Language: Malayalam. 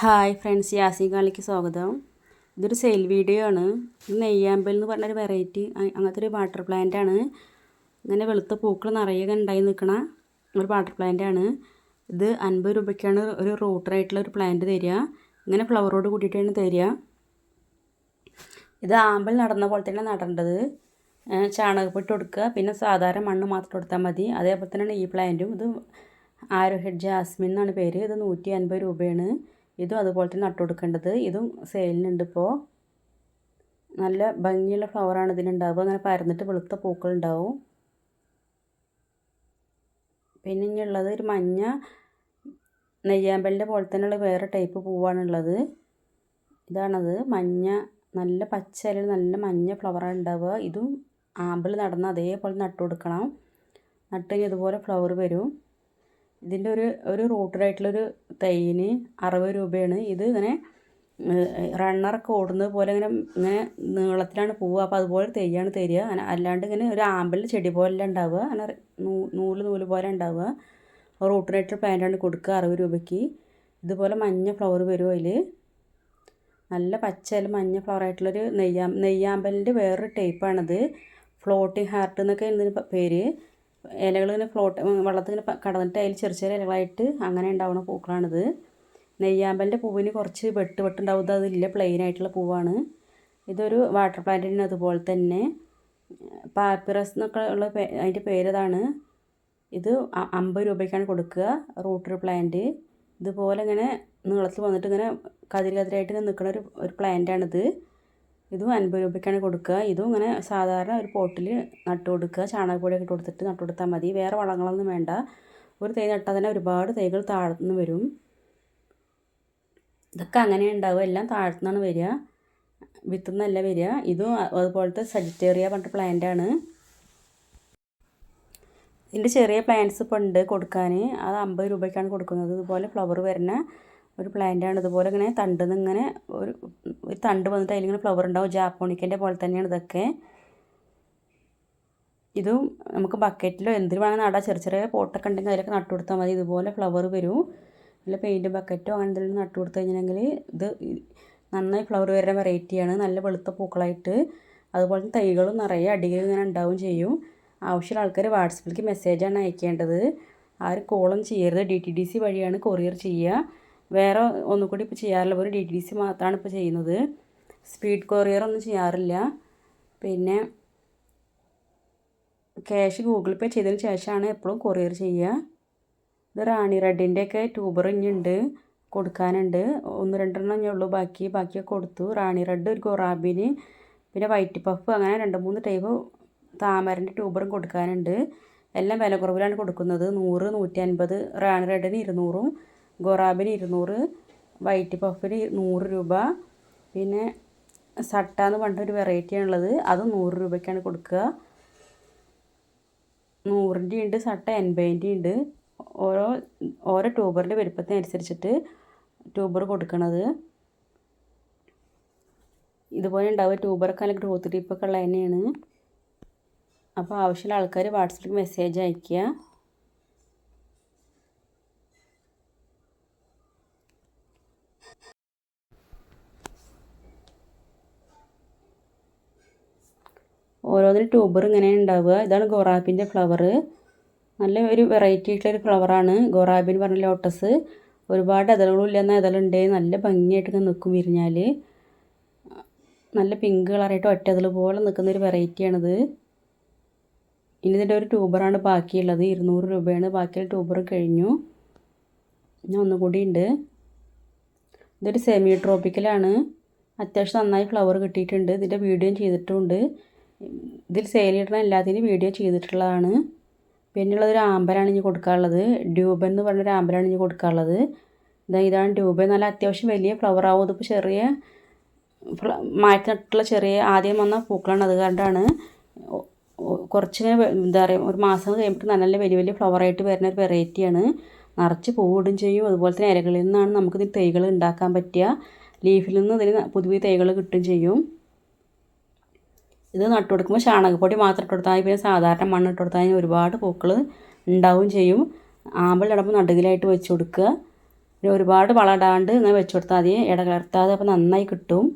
ഹായ് ഫ്രണ്ട്സ് യാസി കാളിക്ക് സ്വാഗതം. ഇതൊരു സെയിൽ വീഡിയോ ആണ്. ഇത് നെയ്യാമ്പൽ എന്ന് പറഞ്ഞൊരു വെറൈറ്റി അങ്ങനത്തെ ഒരു വാട്ടർ പ്ലാന്റ് ആണ്. ഇങ്ങനെ വെളുത്ത പൂക്കൾ നിറയെ ഉണ്ടായി നിൽക്കണ ഒരു വാട്ടർ പ്ലാന്റ് ആണ്. ഇത് അൻപത് രൂപയ്ക്കാണ് ഒരു റൂട്ടറായിട്ടുള്ള ഒരു പ്ലാന്റ് തരിക. ഇങ്ങനെ ഫ്ലവറോട് കൂട്ടിയിട്ടാണ് തരിക. ഇത് ആമ്പൽ നടന്ന പോലെ തന്നെ നടേണ്ടത്. ചാണകപ്പെട്ട് കൊടുക്കുക. പിന്നെ സാധാരണ മണ്ണ് മാത്രം കൊടുത്താൽ മതി. അതേപോലെ തന്നെയാണ് ഈ പ്ലാന്റും ഇത് ആരോഹെഡ് ജാസ്മിൻ എന്നാണ് പേര്. ഇത് നൂറ്റി അൻപത് രൂപയാണ്. ഇതും അതുപോലെ തന്നെ നട്ടു കൊടുക്കേണ്ടത്. ഇതും സെയിലിനുണ്ട് ഇപ്പോൾ നല്ല ഭംഗിയുള്ള ഫ്ലവറാണ് ഇതിനുണ്ടാവുക. അങ്ങനെ പരന്നിട്ട് വെളുത്ത പൂക്കളുണ്ടാവും പിന്നെ ഇനിയുള്ളത് ഒരു മഞ്ഞ നെയ്യാമ്പലിന്റെ പോലെ തന്നെയുള്ള വേറെ ടൈപ്പ് പൂവാണുള്ളത് ഇതാണത്. മഞ്ഞ നല്ല പച്ച അല്ലെങ്കിൽ നല്ല മഞ്ഞ ഫ്ലവറാണ് ഉണ്ടാവുക. ഇതും ആമ്പിൾ നടന്ന് അതേപോലെ നട്ടു കൊടുക്കണം. നട്ട് കഴിഞ്ഞാൽ ഇതുപോലെ ഫ്ലവർ വരും. ഇതിന്റെ ഒരു ഒരു റൂട്ടഡായിട്ടുള്ളൊരു തൈന് അറുപത് രൂപയാണ്. ഇത് ഇങ്ങനെ റണ്ണറൊക്കെ ഓടുന്നത് പോലെ ഇങ്ങനെ ഇങ്ങനെ നീളത്തിലാണ് പോവുക. അപ്പോൾ അതുപോലെ തെയ്യാണ് തരിക. അങ്ങനെ അല്ലാണ്ട് ഇങ്ങനെ ഒരു ആമ്പൽ ചെടി പോലെ ഉണ്ടാവുക. അങ്ങനെ നൂൽ നൂൽ പോലെ ഉണ്ടാവുക. റൂട്ടഡായിട്ടുള്ള പ്ലാന്റാണ് കൊടുക്കുക അറുപത് രൂപയ്ക്ക്. ഇതുപോലെ മഞ്ഞ ഫ്ലവർ വരും അതിൽ നല്ല പച്ചയിൽ മഞ്ഞ ഫ്ലവർ ആയിട്ടുള്ളൊരു നെയ്യാ നെയ്യാമ്പലിന്റെ വേറൊരു ടൈപ്പാണത് ഫ്ലോട്ടിങ് ഹാർട്ട് എന്നൊക്കെ ഇതിന് പേര്. ഇലകൾ ഇങ്ങനെ ഫ്ലോട്ട് വെള്ളത്തിൽ ഇങ്ങനെ കടന്നിട്ട് അതിൽ ചെറിയ ചെറിയ ഇലകളായിട്ട് അങ്ങനെ ഉണ്ടാവുന്ന പൂക്കളാണിത്. നെയ്യാമ്പലിന്റെ പൂവിന് കുറച്ച് വെട്ട് വെട്ടുണ്ടാവും. അതില്ല പ്ലെയിൻ ആയിട്ടുള്ള പൂവാണ്. ഇതൊരു വാട്ടർ പ്ലാന്റിന് അതുപോലെ തന്നെ പാപ്പിറസ് എന്നൊക്കെ ഉള്ള അതിന്റെ പേരതാണ്. ഇത് അമ്പത് രൂപയ്ക്കാണ് കൊടുക്കുക റൂട്ടർ പ്ലാന്റ് ഇതുപോലെ ഇങ്ങനെ നീളത്തിൽ വന്നിട്ട് ഇങ്ങനെ കതിരി കതിരായിട്ട് നിൽക്കുന്ന ഒരു ഒരു പ്ലാന്റാണിത് ഇതും അൻപത് രൂപയ്ക്കാണ് കൊടുക്കുക. ഇതും ഇങ്ങനെ സാധാരണ ഒരു പോട്ടിൽ നട്ടു കൊടുക്കുക. ചാണകപ്പൊടിയൊക്കെ ഇട്ട് കൊടുത്തിട്ട് നട്ടു കൊടുത്താൽ മതി. വേറെ വളങ്ങളൊന്നും വേണ്ട. ഒരു തൈ നട്ടാൽ തന്നെ ഒരുപാട് തൈകൾ താഴ്ന്നു വരും. ഇതൊക്കെ അങ്ങനെ ഉണ്ടാവും എല്ലാം താഴ്ത്തുനിന്നാണ് വരിക. വിത്തുന്നല്ല വരിക. ഇതും അതുപോലത്തെ സജിറ്റേറിയ പറഞ്ഞിട്ട് പ്ലാന്റാണ് ഇതിന്റെ ചെറിയ പ്ലാന്റ്സ് ഇപ്പോൾ ഉണ്ട് കൊടുക്കാൻ. അത് അമ്പത് രൂപയ്ക്കാണ് കൊടുക്കുന്നത്. ഇതുപോലെ ഫ്ലവർ വരുന്ന ഒരു പ്ലാന്റാണ് ഇതുപോലെ ഇങ്ങനെ തണ്ടിൽ ഇങ്ങനെ ഒരു ഒരു തണ്ട് വന്നിട്ട് അതിലിങ്ങനെ ഫ്ലവർ ഉണ്ടാവും. ജാപ്പോണിക്കന്റെ പോലെ തന്നെയാണ് ഇതൊക്കെ. ഇതും നമുക്ക് ബക്കറ്റിലോ എന്തിനു വേണമെങ്കിൽ നടാം. ചെറിയ ചെറിയ പോട്ടൊക്കെ ഉണ്ടെങ്കിൽ അതിലൊക്കെ നട്ടു കൊടുത്താൽ മതി. ഇതുപോലെ ഫ്ലവർ വരും. നല്ല പെയിന്റ് ബക്കറ്റോ അങ്ങനെ എന്തെങ്കിലും നട്ടു കൊടുത്തു കഴിഞ്ഞിട്ടുണ്ടെങ്കിൽ ഇത് നന്നായി ഫ്ലവർ വരുന്ന വെറൈറ്റിയാണ് നല്ല വെളുത്ത പൂക്കളായിട്ട്. അതുപോലെ തന്നെ തൈകളും നിറയെ അടികൾ ഇങ്ങനെ ഉണ്ടാവും ചെയ്യും. ആവശ്യമുള്ള ആൾക്കാർ വാട്സപ്പിലേക്ക് മെസ്സേജാണ് അയക്കേണ്ടത്. ആരും കോളും ചെയ്യരുത്. ഡി ടി ഡി സി വഴിയാണ് കൊറിയർ ചെയ്യുക. വേറെ ഒന്നും കൂടി ഇപ്പോൾ ചെയ്യാറില്ല ഒരു ഡി ടി സി മാത്രമാണ് ഇപ്പോൾ ചെയ്യുന്നത്. സ്പീഡ് കൊറിയർ ഒന്നും ചെയ്യാറില്ല. പിന്നെ ക്യാഷ് ഗൂഗിൾ പേ ചെയ്തതിന് ശേഷമാണ് എപ്പോഴും കൊറിയർ ചെയ്യുക. ഇത് റാണി റെഡിന്റെയൊക്കെ ട്യൂബർ ഇനിയുണ്ട് കൊടുക്കാനുണ്ട്. ഒന്ന് രണ്ടെണ്ണം ഞാൻ ഉള്ളൂ. ബാക്കി ബാക്കിയൊക്കെ കൊടുത്തു. റാണി റെഡ് ഒരു ഗൊറാബിന് പിന്നെ വൈറ്റ് പഫ് അങ്ങനെ രണ്ട് മൂന്ന് ടൈപ്പ് താമരന്റെ ട്യൂബറും കൊടുക്കാനുണ്ട്. എല്ലാം വില കുറവിലാണ് കൊടുക്കുന്നത്. നൂറ് നൂറ്റി അൻപത് റാണി റെഡിന് ഇരുന്നൂറും. ഗൊറാബിന് ഇരുന്നൂറ് വൈറ്റ് പഫിന് നൂറ് രൂപ. പിന്നെ സട്ട എന്ന് പറഞ്ഞിട്ടൊരു വെറൈറ്റിയാണുള്ളത് അത് നൂറ് രൂപയ്ക്കാണ് കൊടുക്കുക. നൂറിന്റെ ഉണ്ട് സട്ട എൺപതിന്റെ ഉണ്ട്. ഓരോ ഓരോ ട്യൂബറിന്റെ വലുപ്പത്തിനനുസരിച്ചിട്ട് ട്യൂബർ കൊടുക്കണത്. ഇതുപോലെ ഉണ്ടാവുക. ട്യൂബറൊക്കെ നല്ല ഗ്രോത്ത് ടിപ്പൊക്കെ ഉള്ള തന്നെയാണ്. അപ്പോൾ ആവശ്യമുള്ള ആൾക്കാർ വാട്സപ്പിൽ മെസ്സേജ് അയയ്ക്കുക. ഓരോന്നിനും ട്യൂബർ ഇങ്ങനെ ഉണ്ടാവുക. ഇതാണ് ഗോറാബിന്റെ ഫ്ലവർ നല്ല ഒരു വെറൈറ്റി ആയിട്ടുള്ള ഒരു ഫ്ലവറാണ് ഗോറാബിൻ പറഞ്ഞ ലോട്ടസ് ഒരുപാട് ഇതളുകളില്ല എന്ന ഇതളുണ്ട് നല്ല ഭംഗിയായിട്ട് നിൽക്കും വിരിഞ്ഞാൽ നല്ല പിങ്ക് കളറായിട്ട് ഒറ്റ ഇതൾ പോലെ നിൽക്കുന്ന ഒരു വെറൈറ്റിയാണിത് ഇനി ഇതിന്റെ ഒരു ട്യൂബറാണ് ബാക്കിയുള്ളത്. ഇരുന്നൂറ് രൂപയാണ്. ബാക്കിയുള്ള ട്യൂബർ കഴിഞ്ഞു. ഇനി ഒന്നുകൂടി ഉണ്ട്. ഇതൊരു സെമി ട്രോപ്പിക്കലാണ് അത്യാവശ്യം നന്നായി ഫ്ലവർ കിട്ടിയിട്ടുണ്ട്. ഇതിന്റെ വീഡിയോയും ചെയ്തിട്ടുമുണ്ട് ഇതിൽ സെയിൽ എല്ലാത്തിനും വീഡിയോ ചെയ്തിട്ടുള്ളതാണ്. പിന്നെയുള്ളത് ഒരു ആമ്പലാണ് ഇനി കൊടുക്കാനുള്ളത്. ഡ്യൂബൻ എന്ന് പറഞ്ഞൊരു ആമ്പലാണ് ഇനി കൊടുക്കാനുള്ളത്. ഇതാ ഇതാണ് ഡ്യൂബൻ നല്ല അത്യാവശ്യം വലിയ ഫ്ലവർ ആവും. ഇതിപ്പോൾ ചെറിയ മാറ്റി നട്ടുള്ള ചെറിയ ആദ്യം വന്ന പൂക്കളാണ്. അത് കണ്ടാണ്. കുറച്ചിങ്ങനെ എന്താ പറയുക ഒരു മാസം കഴിയുമ്പോൾ നല്ല നല്ല വലിയ വലിയ ഫ്ലവറായിട്ട് വരുന്ന ഒരു വെറൈറ്റിയാണ് നിറച്ച് പൂവിടും ചെയ്യും. അതുപോലെ തന്നെ ഇലകളിൽ നിന്നാണ് നമുക്കിതിൽ തൈകൾ ഉണ്ടാക്കാൻ പറ്റുക. ലീഫിൽ നിന്ന് ഇതിന് പുതിയ തൈകൾ കിട്ടുകയും ചെയ്യും. ഇത് നട്ടു കൊടുക്കുമ്പോൾ ചാണകപ്പൊടി മാത്രം ഇട്ട് കൊടുത്താൽ പിന്നെ സാധാരണ മണ്ണ് ഇട്ട് കൊടുത്താൽ ഒരുപാട് പൂക്കൾ ഉണ്ടാവും ചെയ്യും. ആമ്പൽ ഇടുമ്പോൾ നടുകിലായിട്ട് വെച്ച് കൊടുക്കുക. പിന്നെ ഒരുപാട് വളം ഇടാണ്ട് ഇങ്ങനെ വെച്ച് കൊടുത്താൽ മതി. ഇടകലർത്താതെ അപ്പോൾ നന്നായി കിട്ടും.